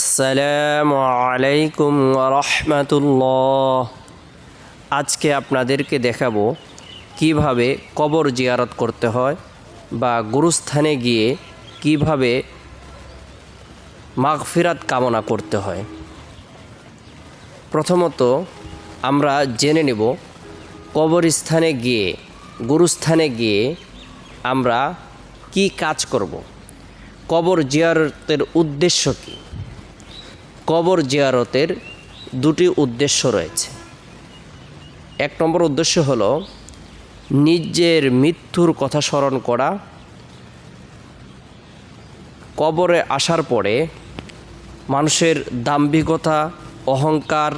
আসসালামু আলাইকুম রহমতুল্লাহ আজকে আপনাদেরকে দেখাবো কীভাবে কবর জিয়ারত করতে হয় বা গুরুস্থানে গিয়ে কীভাবে মাগফিরাত কামনা করতে হয়। প্রথমত আমরা জেনে নেব কবরস্থানে গিয়ে, গুরুস্থানে গিয়ে আমরা কি কাজ করব। কবর জিয়ারতের উদ্দেশ্য কী? কবর জিয়ারতের দুটি উদ্দেশ্য রয়েছে। এক নম্বর উদ্দেশ্য হল নিজের মৃত্যুর কথা স্মরণ করা। কবরে আসার পরে মানুষের দাম্ভিকতা, অহংকার,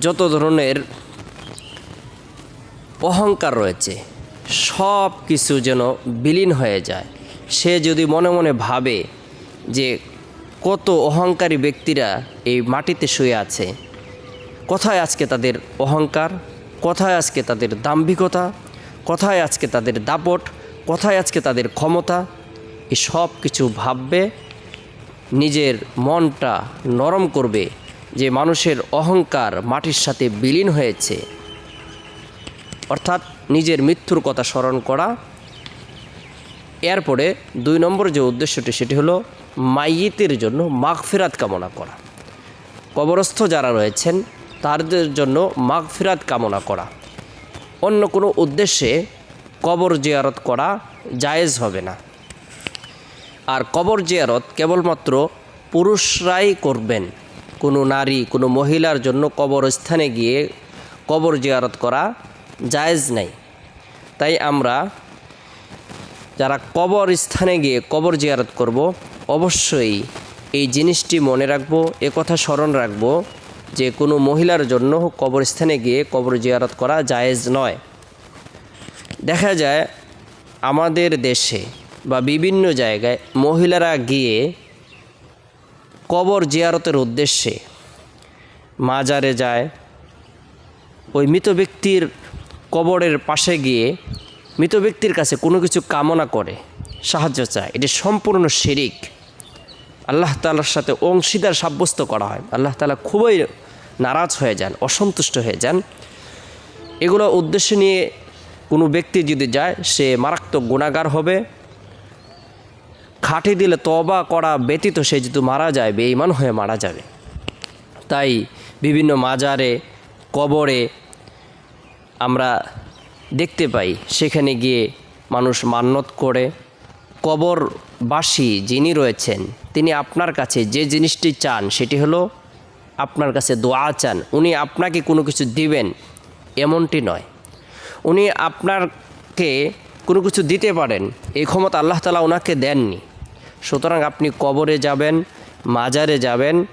যত ধরনের অহংকার রয়েছে সব কিছু যেন বিলীন হয়ে যায়। সে যদি মনে মনে ভাবে যে কত অহংকারী ব্যক্তিরা এই মাটিতে শুয়ে আছে। কোথায় আজকে তাদের অহংকার? কোথায় আজকে তাদের দাম্ভিকতা? কোথায় আজকে তাদের দাপট? কোথায় আজকে তাদের ক্ষমতা? এই সব কিছু ভাববে, নিজের মনটা নরম করবে যে মানুষের অহংকার মাটির সাথে বিলীন হয়েছে। অর্থাৎ নিজের মৃত্যুর কথা স্মরণ করা এরপরে দুই নম্বর যে উদ্দেশ্যটি, সেটি হলো মাইয়িতের জন্য মাগফিরাত কামনা করা। কবরস্থ যারা রয়েছেন, তাদের জন্য মাগফিরাত কামনা করা। অন্য কোনো উদ্দেশ্যে কবর জিয়ারত করা জায়েজ হবে না। আর কবর জিয়ারত কেবলমাত্র পুরুষরাই করবেন। কোনো নারী, কোনো মহিলার জন্য কবরস্থানে গিয়ে কবর জিয়ারত করা জায়েজ নাই। তাই আমরা যারা কবর স্থানে গিয়ে কবর জিয়ারত করব, অবশ্যই এই জিনিসটি মনে রাখব কথা স্মরণ রাখব যে কোনো মহিলার জন্য কবরস্থানে গিয়ে কবর জিয়ারত করা জায়েজ নয়। দেখা যায় আমাদের দেশে বা বিভিন্ন জায়গায় মহিলারা গিয়ে কবর জিয়ারতের উদ্দেশ্যে মাজারে যায়, ওই মৃত ব্যক্তির কবরের পাশে গিয়ে মৃত ব্যক্তির কাছে কোনো কিছু কামনা করে, সাহায্য চায়, এটি সম্পূর্ণ শিরিক। আল্লাহ তালার সাথে অংশীদার সাব্যস্ত করা হয়। আল্লাহ তালা খুবই নারাজ হয়ে যান, অসন্তুষ্ট হয়ে যান। এগুলো উদ্দেশ্য নিয়ে কোনো ব্যক্তি যদি যায়, সে মারাত্মক গুণাগার হবে। খাটি দিলে তবা করা ব্যতীত সে যদি মারা যায়, বেঈমান হয়ে মারা যাবে। তাই বিভিন্ন মাজারে, কবরে আমরা দেখতে পাই। সেখানে গিয়ে মানুষ মান্যত করে। কবরবাসী যিনি রয়েছেন, তিনি আপনার কাছে যে জিনিসটি চান, সেটি হলো আপনার কাছে দোয়া চান। উনি আপনাকে কোনো কিছু দিবেন, এমনটি নয়। উনি আপনাকে কোনো কিছু দিতে পারেন, এই ক্ষমতা আল্লাহ তালা ওনাকে দেননি। সুতরাং আপনি কবরে যাবেন, মাজারে যাবেন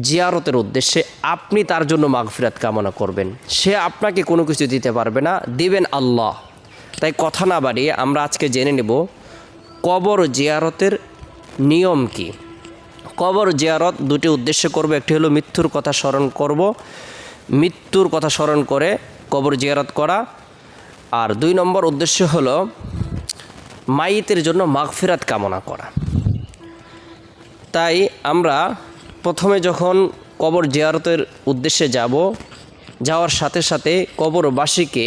জিয়ারতের উদ্দেশ্যে আপনি তার জন্য মাগফিরাত কামনা করবেন। সে আপনাকে কোনো কিছু দিতে পারবে না, দিবেন আল্লাহ। তাই কথা না বাড়িয়ে আমরা আজকে জেনে নেব, কবর জিয়ারতের নিয়ম কি? কবর জিয়ারত দুটি উদ্দেশ্য করব, একটি হলো মৃত্যুর কথা স্মরণ করব, মৃত্যুর কথা স্মরণ করে কবর জিয়ারত করা। আর দুই নম্বর উদ্দেশ্য হলো মাইতের জন্য মাগফিরাত কামনা করা। তাই আমরা প্রথমে যখন কবর জিয়ারতের উদ্দেশ্যে যাব, যাওয়ার সাথে সাথে কবরবাসীকে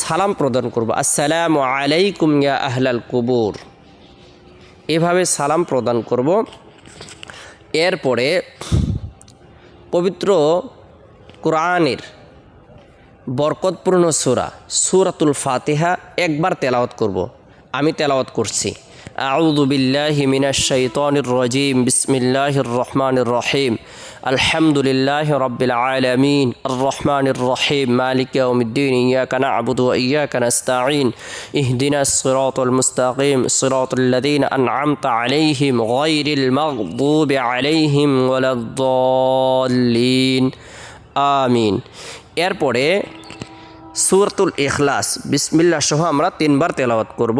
সালাম প্রদান করব। আসসালামু আলাইকুম ইয়া আহলাল কবুর। এভাবে সালাম প্রদান করব। এরপরে পবিত্র কোরআনের বরকতপূর্ণ সুরা, সুরাতুল ফাতিহা একবার তেলাওয়াত করব। আমি তেলাওয়াত করছি। أعوذ بالله من الشيطان الرجيم بسم الله الرحمن الرحيم الحمد لله رب العالمين الرحمن الرحيم مالك يوم الدين إياك نعبد وإياك نستعين اهدنا الصراط المستقيم صراط الذين أنعمت عليهم غير المغضوب عليهم ولا الضالين آمين এরপরে সুরতুল ইখলাস বিসমিল্লা সহ আমরা তিনবার তেলাওয়াত করব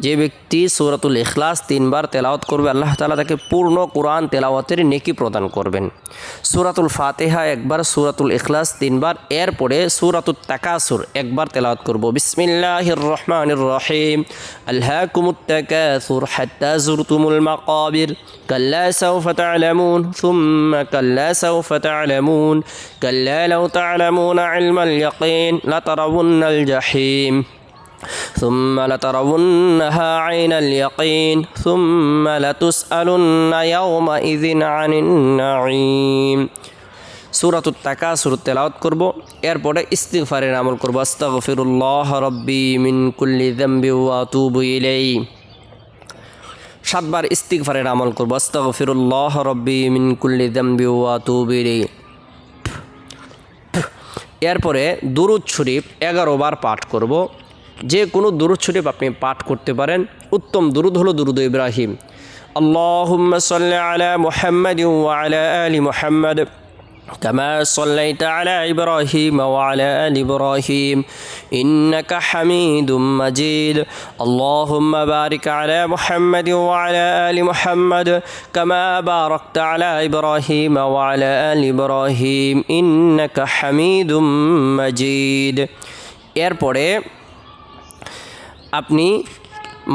যে ব্যক্তি সুরাতুল ইখলাস তিনবার তেলাওয়াত করবে আল্লাহ তালা তাকে পূর্ণ কোরআন তেলাওয়াতের নেকি প্রদান করবেন সুরাতুল ফাতেহা একবার সুরাতুল ইখলাস তিনবার এরপরে সুরাতুল তাকাসুর একবার তেলাওয়াত করব বিসমিল্লাহির রহমানির রহিম আল্লাহ কুমুত্তাকাসুর হাত্তা জুরতুমুল মাকাবির কাল্লা সাউফা তা'লামুন থুম্মা কাল্লা সাউফা তা'লামুন কাল্লা লাউ তা'লামুন ইলমাল ইয়াকিন লাতারাউন্নাল জাহিম ثم لترونها عين اليقين ثم لتسألن يومئذ عن النعيم সুরাতুত তাকাসুর তেলাওয়াত করব এরপরে ইস্তিগফারের আমল করব আস্তাগফিরুল্লাহ রব্বি মিন কুল্লি যামবি ওয়া আতুবু ইলাইহি সাতবার ইস্তিগফারের আমল করব আস্তাগফিরুল্লাহ রব্বি মিন কুল্লি যামবি ওয়া আতুবু ইলাইহি এরপরে দুরুদ শরীফ এগারো বার পাঠ করব যে কোনো দুরুদ শরীফ আপনি পাঠ করতে পারেন উত্তম দুরুদ হলো দুরুদ ইব্রাহিম اللهم صل على محمد وعلى آل محمد كما صليت على إبراهيم وعلى آل إبراهيم إنك حميد مجيد اللهم بارك على محمد وعلى آل محمد كما باركت على إبراهيم وعلى آل إبراهيم إنك حميد مجيد এরপরে আপনি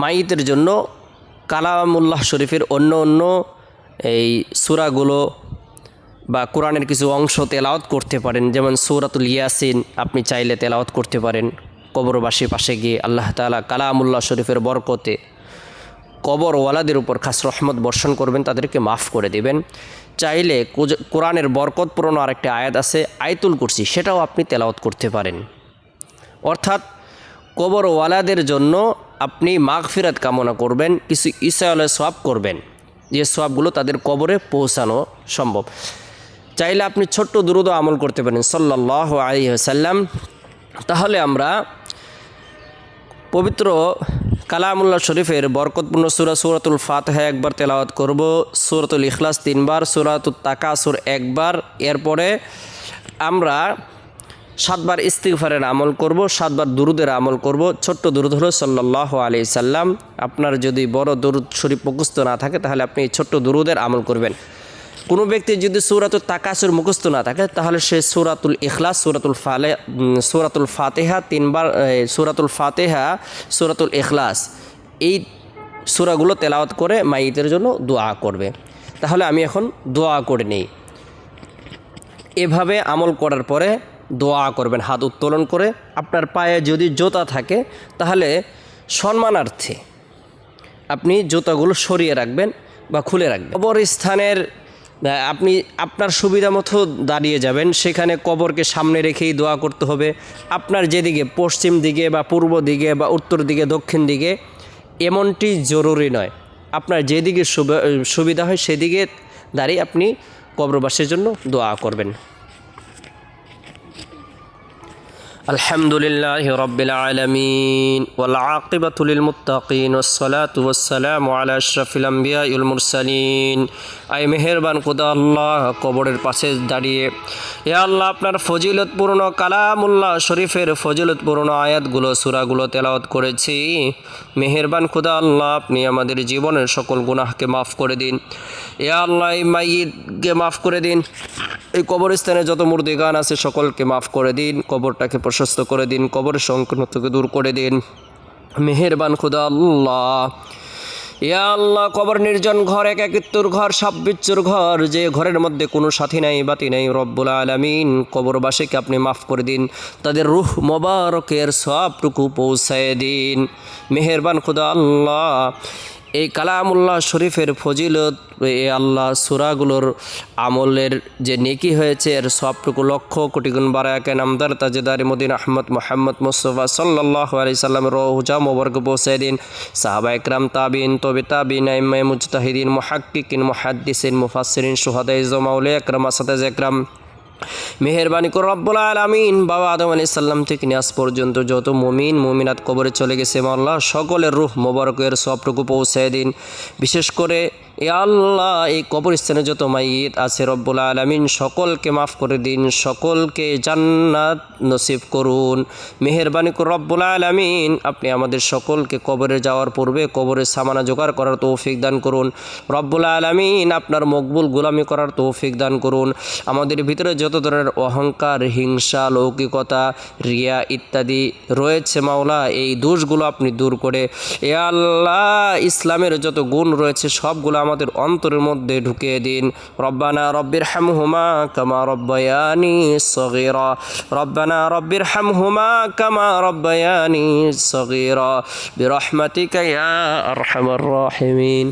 মাইতের জন্য কালামুল্লাহ শরীফের অন্য অন্য এই সুরাগুলো বা কোরআনের কিছু অংশ তেলাওয়াত করতে পারেন। যেমন সৌরাতুল ইয়াসিন, আপনি চাইলে তেলাওয়াত করতে পারেন। কবরবাসীর পাশে গিয়ে আল্লাহ তালা কালামুল্লাহ শরীফের বরকতে কবরওয়ালাদের উপর খাস রহমত বর্ষণ করবেন, তাদেরকে মাফ করে দেবেন। চাইলে কোরআনের বরকতপূর্ণ আরেকটি আয়াত আছে, আয়তুল কুরসি, সেটাও আপনি তেলাওয়াত করতে পারেন। অর্থাৎ কবরওয়ালাদের জন্য আপনি মাগফিরাত কামনা করবেন, কিছু ইসায়লে সব করবেন। যে সবগুলো তাদের কবরে পৌঁছানো সম্ভব। চাইলে আপনি ছোট্ট দুরুদ আমল করতে পারেন সাল্লাহ আলী সাল্লাম তাহলে আমরা পবিত্র কালামুল্লাহ শরীফের বরকতপূর্ণ সুরা সুরাতুল ফাতহা একবার তেলাওয়াত করব, সুরাতুল ইখলাস তিনবার সুরাতুল তাকাসুর একবার। এরপরে আমরা সাতবার ইস্তিগফারের আমল করব, সাতবার দুরুদের আমল করব। ছোট্ট দুরুদ হলো সাল্লাহ আলি সাল্লাম। আপনার যদি বড় দুরুদ শরীফ মুখস্থ না থাকে, তাহলে আপনি এই ছোট্ট দুরুদের আমল করবেন। কোনো ব্যক্তি যদি সূরাতুল তাকাসুর মুখস্থ না থাকে, তাহলে সে সূরাতুল ইখলাস, সূরাতুল ফালে সূরাতুল ফাতেহা তিনবার সূরাতুল ফাতেহা, সূরাতুল ইখলাস, এই সুরাগুলো তেলাওয়াত করে মাইতের জন্য দোয়া করবে। তাহলে আমি এখন দোয়া করে নেই। এভাবে আমল করার পরে দোয়া করবেন, হাত উত্তোলন করে আপনার পায়ে যদি জোতা থাকে, তাহলে সম্মানার্থে আপনি জুতাগুলো সরিয়ে রাখবেন বা খুলে রাখবেন। কবর স্থানের আপনি আপনার সুবিধা মতো দাঁড়িয়ে যাবেন, সেখানে কবরকে সামনে রেখেই দোয়া করতে হবে। আপনার যেদিকে, পশ্চিম দিকে বা পূর্ব দিকে বা উত্তর দিকে, দক্ষিণ দিকে, এমনটি জরুরি নয়। আপনার যেদিকে সুব- সুবিধা হয়, সেদিকে দাঁড়িয়ে আপনি কবরবাসের জন্য দোয়া করবেন। الحمد لله رب العالمين والعاقبة للمتقين والصلاة والسلام على أشرف الأنبياء والمرسلين আই মেহেরবান খুদা আল্লাহ কবরের পাশে দাঁড়িয়ে এ আল্লাহ আপনার ফজিলতপূর্ণ কালামুল্লাহ শরীফের ফজিলতপূর্ণ আয়াতগুলো সুরাগুলো তেলাওয়াত করেছি মেহেরবান খুদা আল্লাহ আপনি আমাদের জীবনের সকল গুনাহকে মাফ করে দিন এ আল্লাহ, এই মাফ করে দিন। এই কবরস্থানে যত মুর্দিগান আছে, সকলকে মাফ করে দিন। কবরটাকে প্রশস্ত করে দিন কবরের সংকীর্ণ থেকে দূর করে দিন। মেহেরবান খুদা আল্লাহ। ইয়া আল্লাহ, কবর নির্জন ঘর এক একিত্তুর ঘর সাপ বিচ্ছুর ঘর, যে ঘরের মধ্যে কোনো সাথী নাই, বাতি নাই, রব্বুল আলমিন, কবরবাসীকে আপনি মাফ করে দিন। তাদের রুহ মোবারকের সবটুকু পৌঁছায় দিন। মেহেরবান খুদা আল্লাহ। এই কালামুল্লাহ শরীফের ফজিলত এ আল্লাহ সুরাগুলোর আমলের যে নেকি হয়েছে, এর সবটুকু লক্ষ কোটি গুণ বারাকে নামদার তাজেদার মদিন আহমদ মোহাম্মদ মুস্তফা সাল্লাহ আলি সাল্লাম রোজা মোবরক পৌঁছে দিন সাহাবা একরাম তাবিন, তবে তাবিন আইম্মাই মুজতাহিদিন, মোহাক্কিকিন, মোহাদ্দিসিন, মুফাসসিরিন সুহাদাই জমাউলে একরাম আসাদাজ একরাম মেহরবানি কর রব্বুল আলমিন। বাবা আদম আলি সাল্লাম থেকে নিয়ে পর্যন্ত যত মমিন, মুমিনাত কবরে চলে গেছে আল্লাহ সকলের রুহ মোবারকের সবটুকু পৌঁছায় দিন। বিশেষ করে এ আল্লাহ, এই কবরস্থানে যত মাইয়িত আছে রব্বুল আলমিন, সকলকে মাফ করে দিন, সকলকে জান্নাত নসিব করুন। মেহরবানি রব্বুল আলমিন। আপনি আমাদের সকলকে কবরে যাওয়ার পূর্বে কবরের সামানা জোগাড় করার তৌফিক দান করুন। রব্বুল আলমিন আপনার মকবুল গোলামি করার তৌফিক দান করুন। আমাদের ভিতরে যত ধরনের অহংকার, হিংসা, লৌকিকতা, রিয়া ইত্যাদি রয়েছে মাওলা, এই দোষগুলো আপনি দূর করে। এ আল্লাহ, ইসলামের যত গুণ রয়েছে, সবগুলো আমাদের অন্তরের মধ্যে ঢুকিয়ে দিন রব্বানা রব্বির হামহুমা কামা রব্বায়ানি সগীরা রব্বানা রব্বির হামহুমা কামা রব্বায়ানি সগীরা বিরহমাতিকা ইয়া আরহামার রাহিমিন